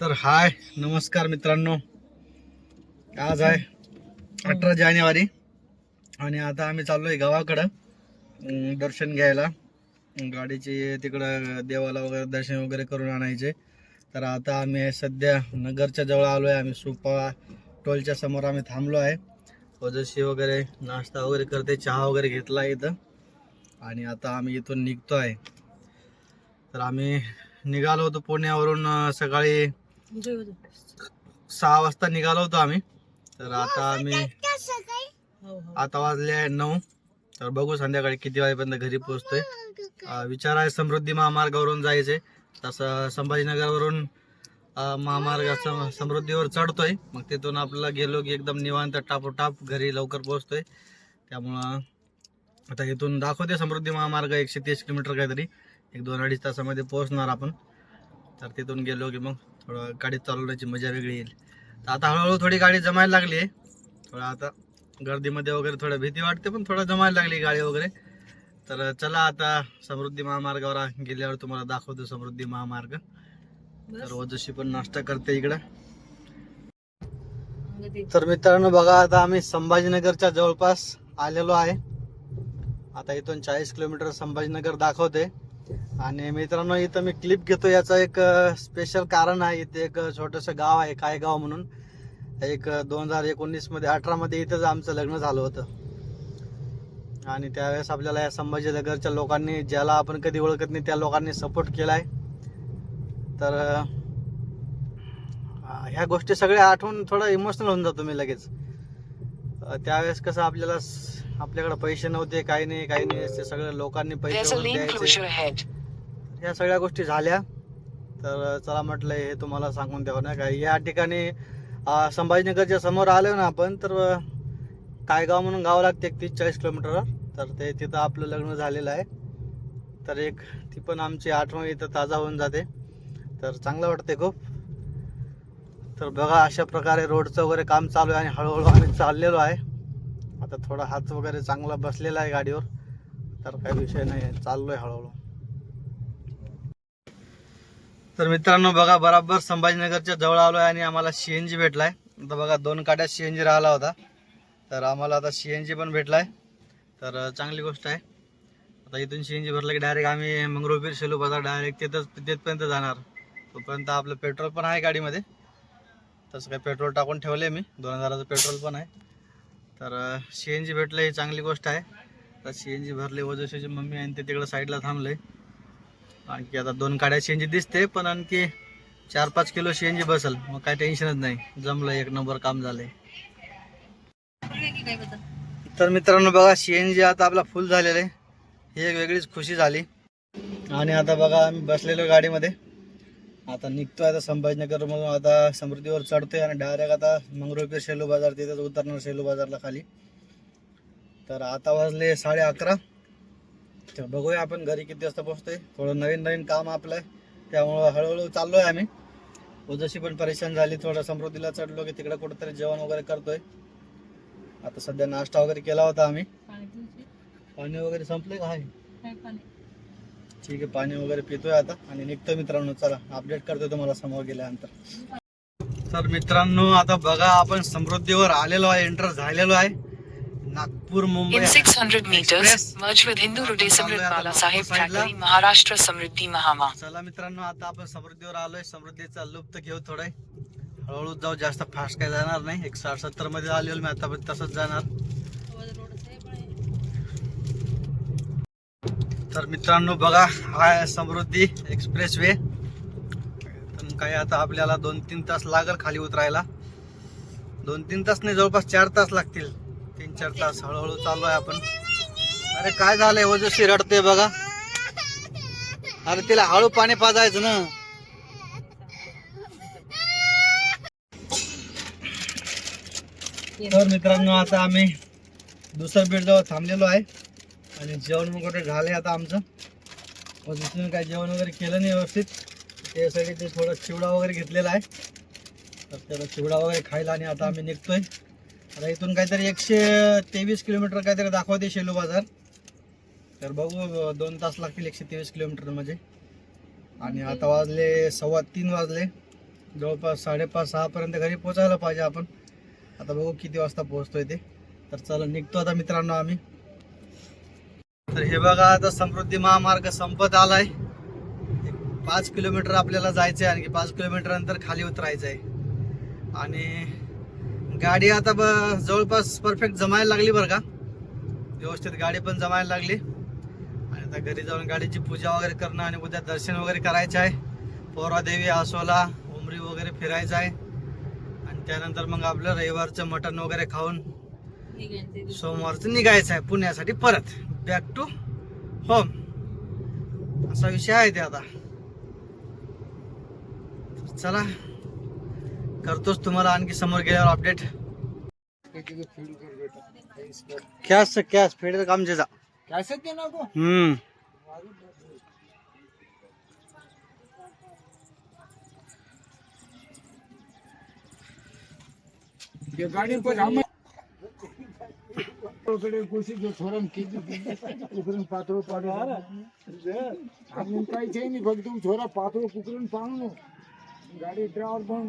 तर हाय नमस्कार मित्रांनो. आज आहे अठरा जानेवारी आणि आता आम्ही चाललोय गावाकडं दर्शन घ्यायला. गाडीची तिकडं देवाला वगैरे दर्शन वगैरे करून आणायचे. तर आता आम्ही सध्या नगरच्या जवळ आलो आहे आम्ही सुपा टोलच्या समोर आम्ही थांबलो आहे. ओजशी वगैरे नाश्ता वगैरे करते चहा वगैरे घेतला इथं. आणि आता आम्ही इथून निघतो आहे तर आम्ही निघालो होतो पुण्यावरून सकाळी सहा वाजता निघालो होतो आम्ही. तर आता आम्ही आता वाजले आहे नऊ. तर बघू संध्याकाळी किती वाजेपर्यंत घरी पोहोचतोय. विचार आहे समृद्धी महामार्गावरून जायचे. तसं संभाजीनगरवरून अं, महामार्गाचं समृद्धीवर चढतोय. मग तिथून आपल्याला गेलो की एकदम निवांत टापोटाप घरी लवकर पोहोचतोय. त्यामुळं आता इथून दाखवते समृद्धी महामार्ग एकशे तीस किलोमीटर काहीतरी. एक दोन अडीच तासामध्ये पोहोचणार आपण. तर तिथून गेलो की मग थोडं गाडी चालवण्याची मजा वेगळी येईल. तर आता हळूहळू थोडी गाडी जमायला लागली आहे. थोडं आता गर्दीमध्ये वगैरे थोडं भीती वाटते पण थोडं जमायला लागली गाडी वगैरे. तर चला आता समृद्धी महामार्गावर गेल्यावर तुम्हाला दाखवतो समृद्धी महामार्ग. तर ओजशी पण नाश्ता करते इकडं. तर मित्रांनो बघा आता आम्ही संभाजीनगरच्या जवळपास आलेलो आहे. आता इथून चाळीस किलोमीटर संभाजीनगर दाखवते. आणि मित्रांनो इथं मी क्लिप घेतो. याचं एक स्पेशल कारण आहे. इथे एक छोटंसं गाव आहे काय गाव म्हणून. एक दोन हजार एकोणीसमध्ये अठरा मध्ये इथंच आमचं लग्न झालं होतं. आणि त्यावेळेस आपल्याला या संभाजीनगरच्या लोकांनी ज्याला आपण कधी ओळखत नाही त्या लोकांनी सपोर्ट केलाय. तर अं, ह्या गोष्टी सगळ्या आठवून थोडं इमोशनल होऊन जातो मी लगेच. त्यावेळेस कसं आपल्याला आपल्याकडे पैसे नव्हते काही नाही काही नाही. सगळं लोकांनी पैसे या सगळ्या गोष्टी झाल्या. तर चला म्हटलं हे तुम्हाला सांगून द्यावं नाही का या ठिकाणी संभाजीनगरच्या समोर आलो ना आपण तर कायगाव म्हणून गाव लागते एक तीस चाळीस किलोमीटरवर तर ते तिथं आपलं लग्न झालेलं आहे. तर एक ती पण आमची आठवण इथं ताजा होऊन जाते. तर चांगलं वाटते खूप. तर बघा अशा प्रकारे रोडचं वगैरे काम चालू आहे आणि हळूहळू आम्ही चाललेलो आहे. आता थोडा हात वगैरे चांगला बसलेला आहे गाडीवर. तर काही विषय नाही आहे चाललो आहे हळूहळू. तर मित्रांनो बघा बराबर संभाजीनगरच्या जवळ आलो आहे आणि आम्हाला सी एन जी भेटला भेटलाय. आता बघा दोन काड्यात जी राहिला होता. तर आम्हाला आता सी एन जी पण भेटलाय. तर चांगली गोष्ट आहे. आता इथून सी एन जी भरलं की डायरेक्ट आम्ही मंगरुळपीर शेलू बाजार डायरेक्ट तिथंच तिथपर्यंत जाणार. तोपर्यंत आपलं पेट्रोल पण आहे गाडीमध्ये. तसं काही पेट्रोल टाकून ठेवले मी. दोन हजाराचं पेट्रोल पण आहे. तर सी एन जी भेटलं ही चांगली गोष्ट आहे. तर सी एन जी भरले वजशीची मम्मी आणि ते तिकडं साईडला थांबले आणखी आता दोन काड्या शेंजी एन जी दिसते पण आणखी चार पाच किलो सी एन जी बसल. मग काय टेन्शनच नाही. जमलं एक नंबर काम झालंय. तर मित्रांनो बघा सी एन जी आता आपला फुल झालेलं. आहे ही एक वेगळीच खुशी झाली. आणि आता बघा आम्ही बसलेलो गाडीमध्ये. आता निघतोय आता संभाजीनगर मधून. आता समृद्धीवर चढतोय आणि डायरेक्ट आता मंगरुळपीर शेलू बाजार तिथेच उतरणार शेलू बाजारला खाली. तर आता वाजले साडे अकरा. तर बघूया आपण घरी किती वाजता पोहोचतोय. थोडं नवीन नवीन काम आपलं आहे. त्यामुळं हळूहळू चाललोय आम्ही. जशी पण परेशान झाली थोडं समृद्धीला चढलो की तिकडे कुठेतरी जेवण वगैरे करतोय. आता सध्या नाश्ता वगैरे केला होता आम्ही. पाणी वगैरे संपले का? आहे. ठीक आहे पाणी वगैरे पितोय आता आणि निघतोय मित्रांनो. चला अपडेट करतोय तुम्हाला समोर गेल्यानंतर. तर मित्रांनो आता बघा आपण समृद्धीवर आलेलो आहे एंटर झालेलो आहे. Nagpur Mumbai In 600 meters, Express. merge with Hindu Road Samrit चाललोय आता Bala Saheb नागपूर साईडला. Thackeray, Maharashtra Samriddhi Mahama. चला मित्रांनो आता आपण समृद्धीवर आलोय समृद्धीचा लुप्त घेऊ थोडं हळूहळू जाऊ जास्त फास्ट काय जाणार नाही एक साठ सत्तरमध्ये आलेलो मी आतापर्यंत तसंच जाणार तर मित्रांनो बघा हा आहे समृद्धी एक्सप्रेस वे काही आता आपल्याला दोन तीन तास लागल खाली उतरायला दोन तीन तास नाही जवळपास चार तास लागतील तीन चार तास हळूहळू चालू आहे आपण. अरे काय झालंय? वजशी रडते बघा. अरे तिला हळू पाणी पाजायचं ना. तर मित्रांनो आता आम्ही दुसऱ्या बीडजवळ थांबलेलो आहे. आणि जेवण वगैरे झालंय आता आमचं. व काय जेवण वगैरे केलं नाही व्यवस्थित. त्यासाठी ते थोडं चिवडा वगैरे घेतलेला आहे. तर त्याला चिवडा वगैरे खायला आणि आता आम्ही निघतोय. आता इथून काहीतरी एकशे तेवीस किलोमीटर काहीतरी दाखवते शेलू बाजार. तर बघू दोन तास लागतील एकशे तेवीस किलोमीटर म्हणजे आणि आता वाजले सव्वा तीन वाजले. जवळपास साडेपाच सहापर्यंत घरी पोचायला पाहिजे आपण. आता बघू किती वाजता पोहोचतोय ते. तर चला निघतो आता मित्रांनो आम्ही. तर हे बघा आता समृद्धी महामार्ग संपत आलाय. पाच किलोमीटर आपल्याला जायचं आहे आणखी पाच किलोमीटर नंतर खाली उतरायचं आहे आणि गाडी आता जवळपास परफेक्ट जमायला लागली बरं का. व्यवस्थित गाडी पण जमायला लागली. आणि आता घरी जाऊन गाडीची पूजा वगैरे करणं आणि उद्या दर्शन वगैरे करायचं आहे. पोरादेवी आसोला उमरी वगैरे फिरायचं आहे. आणि त्यानंतर मग आपलं रविवारचं मटण वगैरे खाऊन सोमवारचं निघायचं आहे पुण्यासाठी परत. बॅक टू होम असा विषय आहे ते आता. चला. करतोस करतोच तुम्हाला आणखी समोर और अपडेट क्या कॅश कॅश फेड काम जेजा को हम्म। ये गाड़ी पर हाँ। हम पकड़े कुर्सी जो थोरम की कुकरन पात्रो पाड़ो यार हम उनका ही चाहिए नहीं भगतू छोरा पात्रो कुकरन पाड़ो गाड़ी ड्राइवर बन।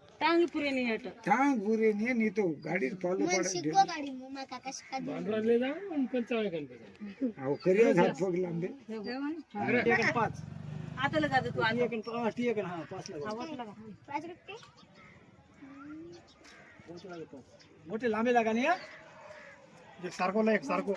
टांगी पुरे नाही हट थांब पुरी नाही नाही तो गाडी फॉलो मन पडत शिकवा गाडी मग काका शिका अहो करिया हात पग लांबे. पाच. आता लगा दे तू आता ती एक हा पाच पाच रुपये? मोठे लांबे लागा नाही एक सारखो एक सारखो.